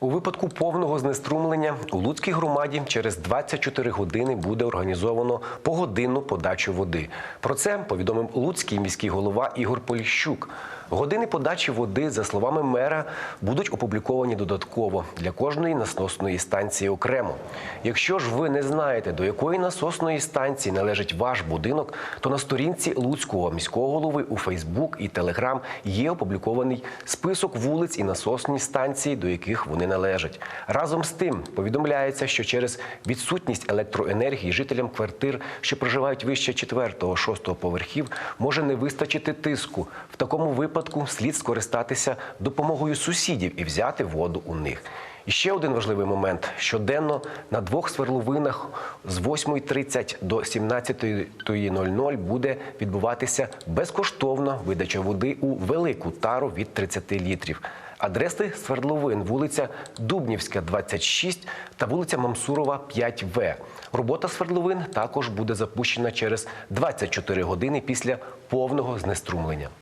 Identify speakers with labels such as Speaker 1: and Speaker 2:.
Speaker 1: У випадку повного знеструмлення у Луцькій громаді через 24 години буде організовано погодинну подачу води. Про це повідомив Луцький міський голова Ігор Поліщук. Години подачі води, за словами мера, будуть опубліковані додатково для кожної насосної станції окремо. Якщо ж ви не знаєте, до якої насосної станції належить ваш будинок, то на сторінці Луцького міського голови у Фейсбук і Телеграм є опублікований список вулиць і насосні станції, до яких вони належать. Разом з тим повідомляється, що через відсутність електроенергії жителям квартир, що проживають вище 4-6 поверхів, може не вистачити тиску. В такому випадку слід скористатися допомогою сусідів і взяти воду у них. І ще один важливий момент: щоденно на двох сверловинах з 8.30 до 17.00 буде відбуватися безкоштовна видача води у велику тару від 30 літрів. Адреси свердловин вулиця Дубнівська, 26 та вулиця Мамсурова, 5В. Робота свердловин також буде запущена через 24 години після повного знеструмлення.